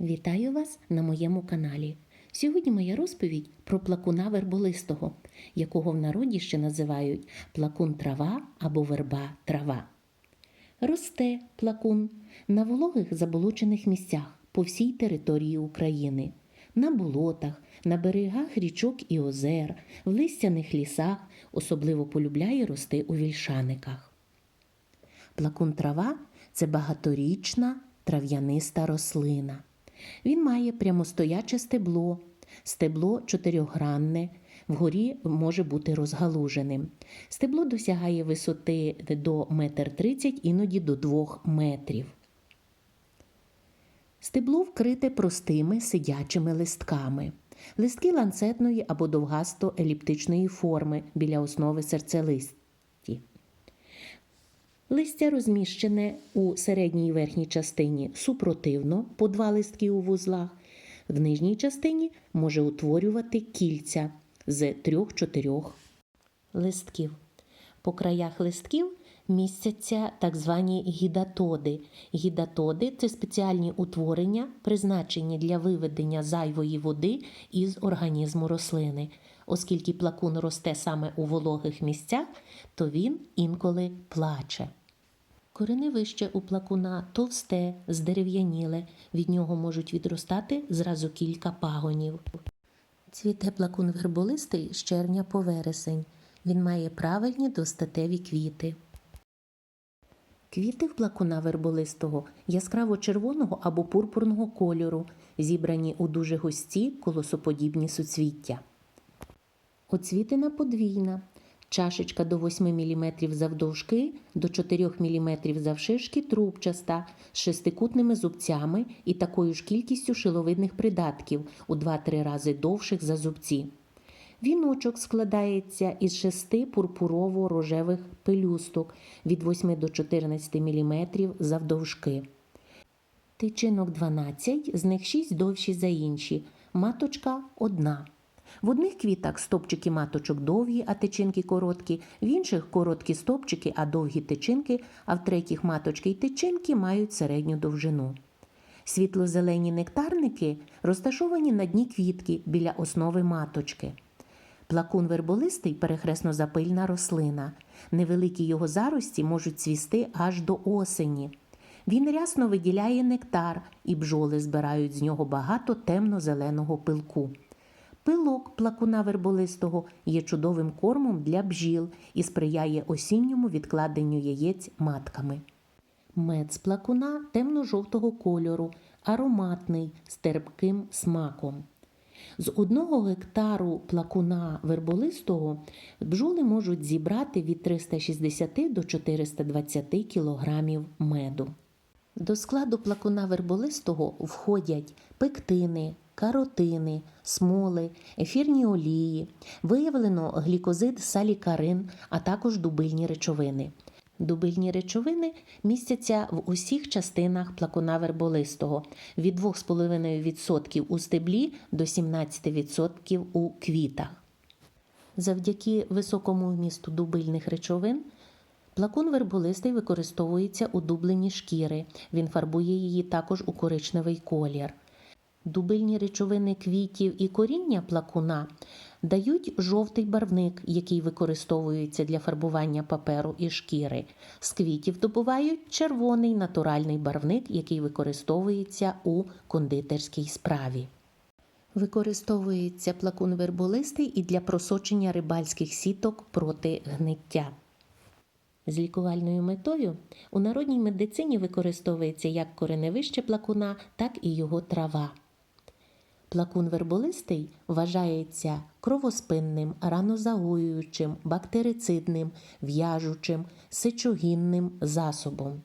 Вітаю вас на моєму каналі. Сьогодні моя розповідь про плакуна верболистого, якого в народі ще називають плакун трава або верба трава. Росте плакун на вологих заболочених місцях по всій території України, на болотах, на берегах річок і озер, в листяних лісах, особливо полюбляє рости у вільшаниках. Плакун трава це багаторічна трав'яниста рослина. Він має прямостояче стебло, стебло чотирьохгранне, вгорі може бути розгалуженим. Стебло досягає висоти до 1,30 м, іноді до 2 метрів. Стебло вкрите простими сидячими листками. Листки ланцетної або довгасто-еліптичної форми біля основи серцелисті. Листя розміщене у середній і верхній частині супротивно по два листки у вузлах. В нижній частині може утворювати кільця з трьох-чотирьох листків. По краях листків містяться так звані гідатоди. Гідатоди це спеціальні утворення, призначені для виведення зайвої води із організму рослини. Оскільки плакун росте саме у вологих місцях, то він інколи плаче. Кореневище у плакуна товсте, здерев'яніле, від нього можуть відростати зразу кілька пагонів. Цвіте плакун верболистий з червня по вересень. Він має правильні достатеві квіти. Квіти в плакуна верболистого яскраво червоного або пурпурного кольору, зібрані у дуже густі колосоподібні суцвіття. Оцвітина подвійна. Чашечка до 8 мм завдовжки, до 4 мм завширшки трубчаста, з шестикутними зубцями і такою ж кількістю шиловидних придатків у 2-3 рази довших за зубці. Віночок складається із шести пурпурово-рожевих пелюсток від 8 до 14 мм завдовжки. Тичинок 12, з них 6 довші за інші. Маточка одна. В одних квітах стопчики маточок довгі, а тичинки короткі, в інших короткі стопчики, а довгі тичинки, а в третіх маточки й тичинки мають середню довжину. Світло-зелені нектарники розташовані на дні квітки біля основи маточки. Плакун верболистий перехресно-запильна рослина. Невеликі його зарості можуть цвісти аж до осені. Він рясно виділяє нектар, і бджоли збирають з нього багато темно-зеленого пилку. Пилок плакуна верболистого є чудовим кормом для бджіл і сприяє осінньому відкладенню яєць матками. Мед з плакуна темно-жовтого кольору, ароматний з терпким смаком. З одного гектару плакуна верболистого бджоли можуть зібрати від 360 до 420 кілограмів меду. До складу плакуна верболистого входять пектини, каротини, смоли, ефірні олії, виявлено глікозид салікарин, а також дубильні речовини. Дубильні речовини містяться в усіх частинах плакуна верболистого від 2,5% у стеблі до 17% у квітах. Завдяки високому вмісту дубильних речовин Плакун верболистий використовується у дублені шкіри. Він фарбує її також у коричневий колір. Дубильні речовини квітів і коріння плакуна дають жовтий барвник, який використовується для фарбування паперу і шкіри. З квітів добувають червоний натуральний барвник, який використовується у кондитерській справі. Використовується плакун верболистий і для просочення рибальських сіток проти гниття. З лікувальною метою у народній медицині використовується як кореневище плакуна, так і його трава. Плакун верболистий вважається кровоспинним, ранозагоюючим, бактерицидним, в'яжучим, сечогінним засобом.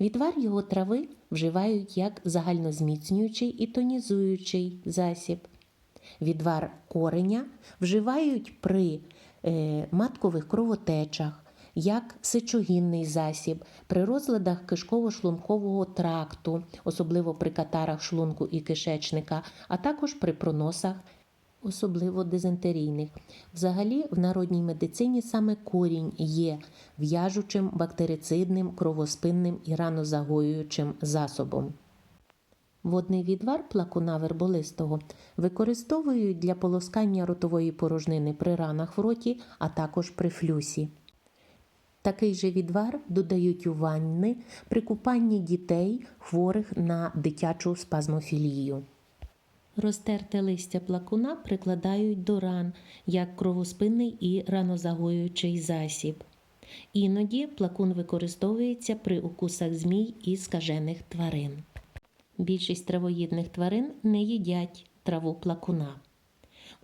Відвар його трави вживають як загальнозміцнюючий і тонізуючий засіб. Відвар кореня вживають при е, маткових кровотечах, як сечогінний засіб при розладах кишково-шлункового тракту, особливо при катарах шлунку і кишечника, а також при проносах, особливо дизентерійних. Взагалі, в народній медицині саме корінь є в'яжучим, бактерицидним, кровоспинним і ранозагоюючим засобом. Водний відвар плакуна верболистого використовують для полоскання ротової порожнини при ранах в роті, а також при флюсі. Такий же відвар додають у ванни при купанні дітей, хворих на дитячу спазмофілію. Розтерте листя плакуна прикладають до ран як кровоспинний і ранозагоюючий засіб. Іноді плакун використовується при укусах змій і скажених тварин. Більшість травоїдних тварин не їдять траву плакуна.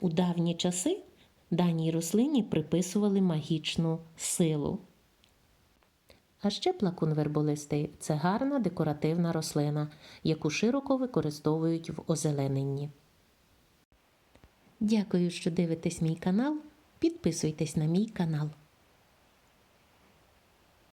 У давні часи даній рослині приписували магічну силу. А ще плакун верболистий це гарна декоративна рослина, яку широко використовують в озелененні. Дякую, що дивитесь мій канал. Підписуйтесь на мій канал.